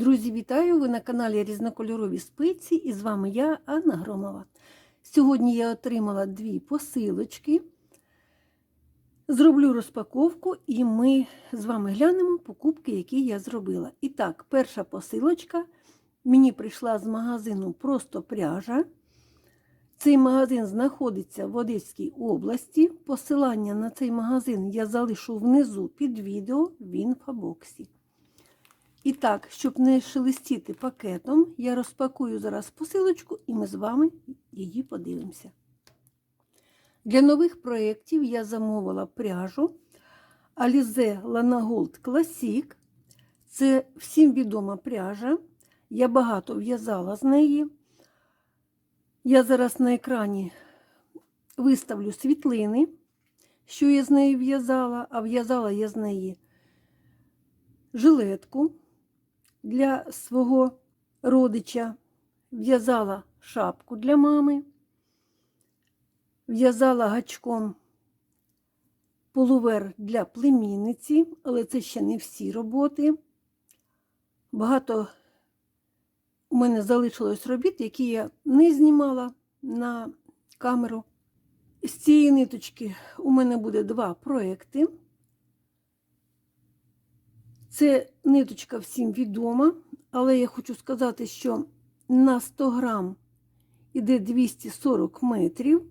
Друзі, вітаю! Ви на каналі Різнокольорові спиці і з вами я, Анна Громова. Сьогодні я отримала дві посилочки. Зроблю розпаковку і ми з вами глянемо покупки, які я зробила. І так, перша посилочка мені прийшла з магазину Просто пряжа. Цей магазин знаходиться в Одеській області. Посилання на цей магазин я залишу внизу під відео в інфобоксі. І так, щоб не шелестіти пакетом, я розпакую зараз посилочку і ми з вами її подивимося. Для нових проєктів я замовила пряжу Alize Lana Gold Classic. Це всім відома пряжа. Я багато в'язала з неї. Я зараз на екрані виставлю світлини, що я з нею в'язала, а в'язала я з неї жилетку для свого родича, в'язала шапку для мами, в'язала гачком полувер для племінниці, але це ще не всі роботи. Багато у мене залишилось робіт, які я не знімала на камеру. З цієї ниточки у мене буде два проекти. Це ниточка всім відома, але я хочу сказати, що на 100 грам іде 240 метрів.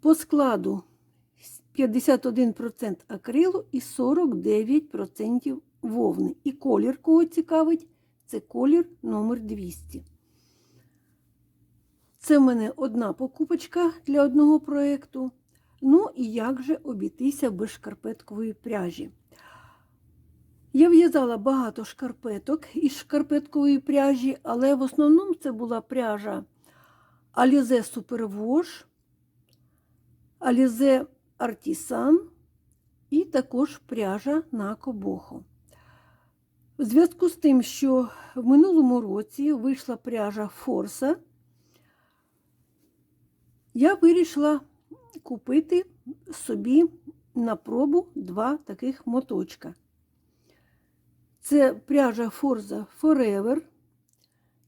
По складу 51% акрилу і 49% вовни. І колір, кого цікавить, це колір номер 200. Це в мене одна покупочка для одного проєкту. Ну і як же обійтися без шкарпеткової пряжі. Я в'язала багато шкарпеток із шкарпеткової пряжі, але в основному це була пряжа Alize Superwash, Alize Artisan і також пряжа на Кобохо. У зв'язку з тим, що в минулому році вийшла пряжа Форса, я вирішила купити собі на пробу два таких моточка. Це пряжа Forza Forever.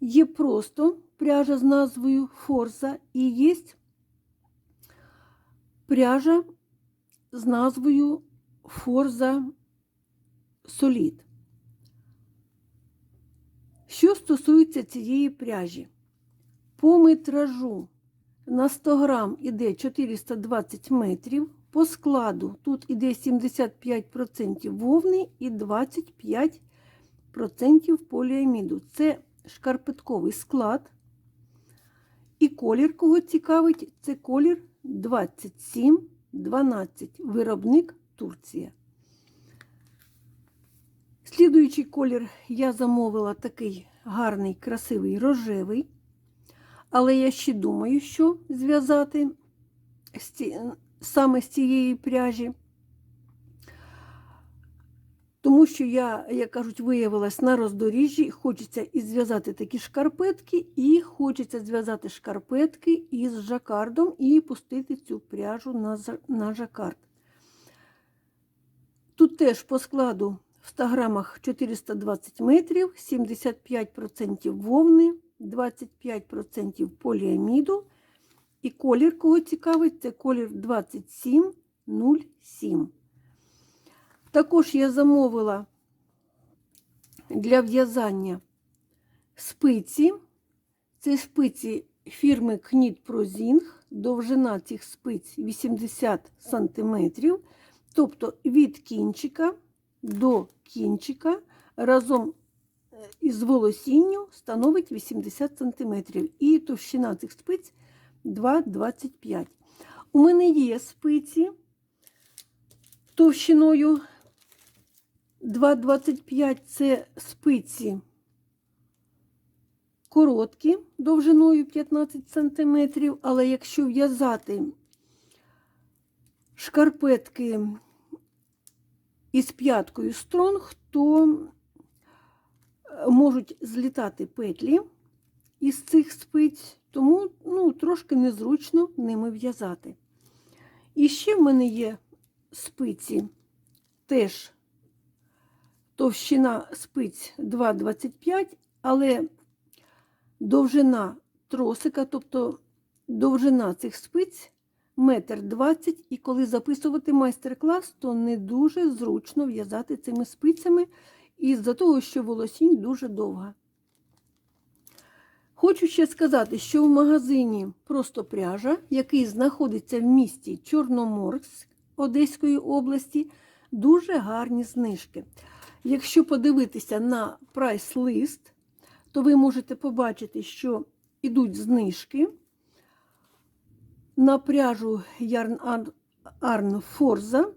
Є просто пряжа з назвою Forza і є пряжа з назвою Forza Solid. Що стосується цієї пряжі, по метражу на 100 грам іде 420 метрів. По складу тут іде 75% вовни і 25% поліаміду. Це шкарпетковий склад. І колір, кого цікавить, це колір 2712, виробник Турція. Слідуючий колір я замовила такий гарний, красивий рожевий. Але я ще думаю, що зв'язати саме з цієї пряжі. Тому що я, як кажуть, виявилась на роздоріжжі, хочеться і зв'язати такі шкарпетки, і хочеться зв'язати шкарпетки із жакардом і пустити цю пряжу на, на жакард. Тут теж по складу в 100 грамах 420 метрів, 75% вовни, 25% поліаміду. І колір, кого цікавить, це колір 2707. Також я замовила для в'язання спиці. Це спиці фірми Кніт Прозінг. Довжина цих спиць 80 см. Тобто від кінчика до кінчика разом із волосінню становить 80 см. І товщина цих спиць 2,25. У мене є спиці товщиною 2,25 це спиці короткі, довжиною 15 см, але якщо в'язати шкарпетки із п'яткою стронг, то можуть злітати петлі із цих спиць, тому ну, трошки незручно ними в'язати. І ще в мене є спиці теж товщина спиць 2,25, але довжина тросика, тобто довжина цих спиць метр двадцять, і коли записувати майстер-клас, то не дуже зручно в'язати цими спицями із-за того, що волосінь дуже довга. Хочу ще сказати, що в магазині просто пряжа, який знаходиться в місті Чорноморськ Одеської області, дуже гарні знижки. Якщо подивитися на прайс-лист, то ви можете побачити, що йдуть знижки на пряжу Yarn Arn Forza.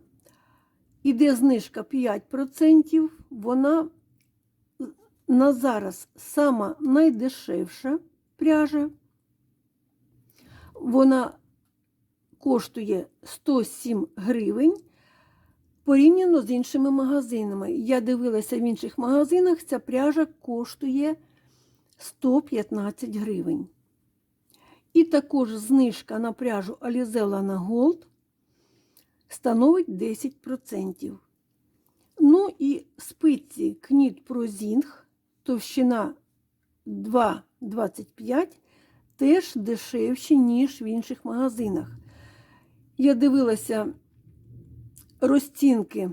Іде знижка 5%. Вона на зараз сама найдешевша пряжа. Вона коштує 107 гривень порівняно з іншими магазинами. Я дивилася в інших магазинах, ця пряжа коштує 115 гривень. І також знижка на пряжу Alizella на Gold становить 10%. Ну і спиці Pro Zing товщина 2,25 теж дешевші, ніж в інших магазинах. Я дивилася розцінки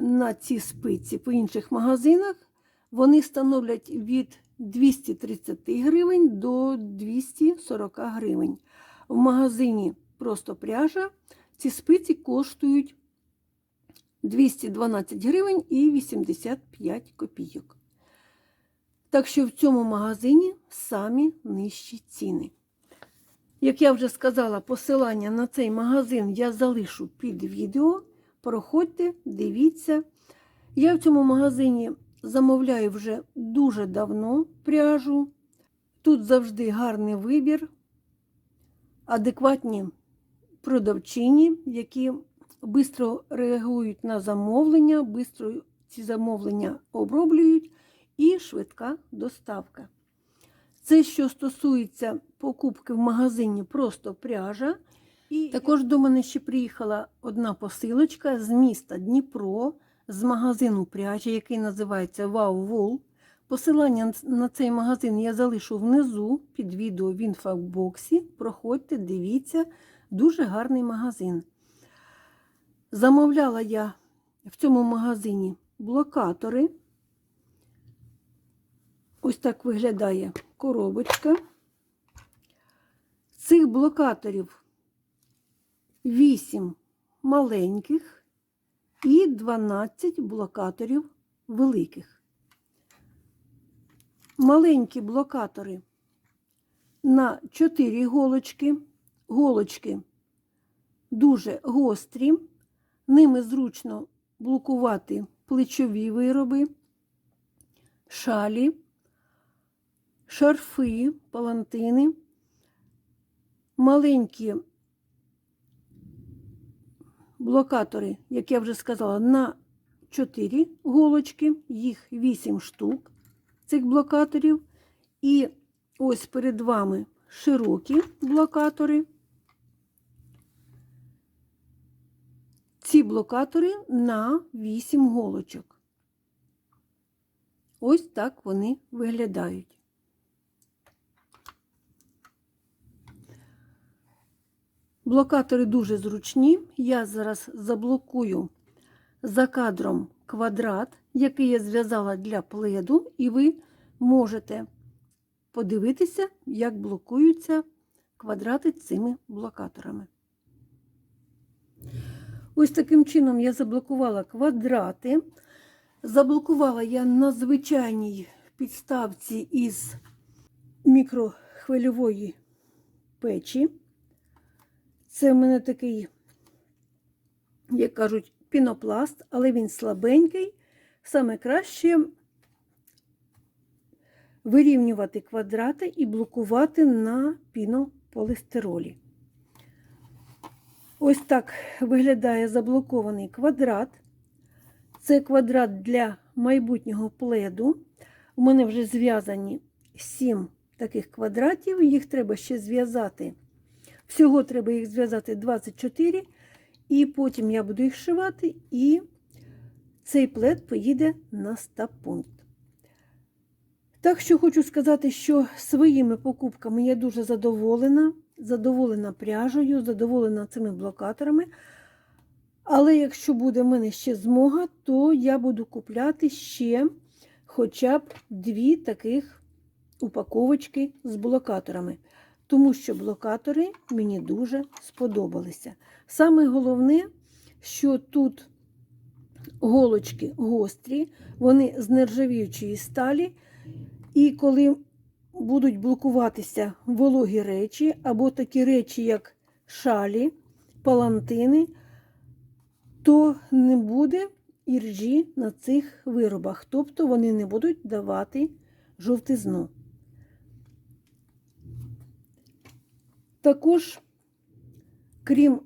на ці спиці по інших магазинах. Вони становлять від 230 гривень до 240 гривень. В магазині просто пряжа ці спиці коштують 212 гривень і 85 копійок. Так що в цьому магазині самі нижчі ціни. Як я вже сказала, посилання на цей магазин я залишу під відео. Проходьте, дивіться. Я в цьому магазині замовляю вже дуже давно пряжу. Тут завжди гарний вибір, адекватні продавчині, які швидко реагують на замовлення, швидко ці замовлення оброблюють і швидка доставка. Це, що стосується покупки в магазині просто пряжа. І також до мене ще приїхала одна посилочка з міста Дніпро, з магазину пряжі, який називається Wow Wool. Посилання на цей магазин я залишу внизу під відео в інфобоксі. Проходьте, дивіться, дуже гарний магазин. Замовляла я в цьому магазині блокатори. Ось так виглядає коробочка. Цих блокаторів 8 маленьких і 12 блокаторів великих. Маленькі блокатори на 4 голочки. Голочки дуже гострі, ними зручно блокувати плечові вироби, шалі, шарфи, палантини, маленькі блокатори, як я вже сказала, на 4 голочки, їх 8 штук цих блокаторів. І ось перед вами широкі блокатори. Ці блокатори на 8 голочок. Ось так вони виглядають. Блокатори дуже зручні. Я зараз заблокую за кадром квадрат, який я зв'язала для пледу, і ви можете подивитися, як блокуються квадрати цими блокаторами. Ось таким чином я заблокувала квадрати. Заблокувала я на звичайній підставці із мікрохвильової печі. Це в мене такий, як кажуть, пінопласт, але він слабенький. Саме краще вирівнювати квадрати і блокувати на пінополістиролі. Ось так виглядає заблокований квадрат. Це квадрат для майбутнього пледу. У мене вже зв'язані 7 таких квадратів, їх треба ще зв'язати. Всього треба їх зв'язати 24, і потім я буду їх шивати, і цей плед поїде на стаб-пункт. Так що хочу сказати, що своїми покупками я дуже задоволена, задоволена пряжею, задоволена цими блокаторами. Але якщо буде в мене ще змога, то я буду купляти ще хоча б дві таких упаковочки з блокаторами. Тому що блокатори мені дуже сподобалися. Саме головне, що тут голочки гострі, вони з нержавіючої сталі, і коли будуть блокуватися вологі речі або такі речі, як шалі, палантини, то не буде іржі на цих виробах, тобто вони не будуть давати жовтизну. Також, крім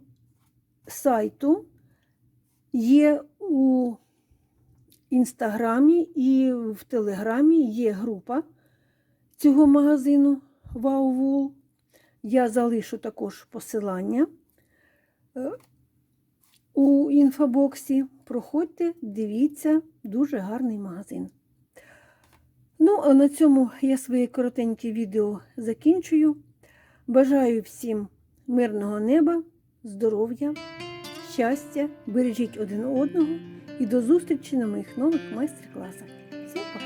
сайту, є у інстаграмі і в телеграмі є група цього магазину Wow Я залишу також посилання е, у інфобоксі. Проходьте, дивіться, дуже гарний магазин. Ну, а на цьому я своє коротеньке відео закінчую. Бажаю всім мирного неба, здоров'я, щастя, бережіть один одного і до зустрічі на моїх нових майстер-класах. Всім пока!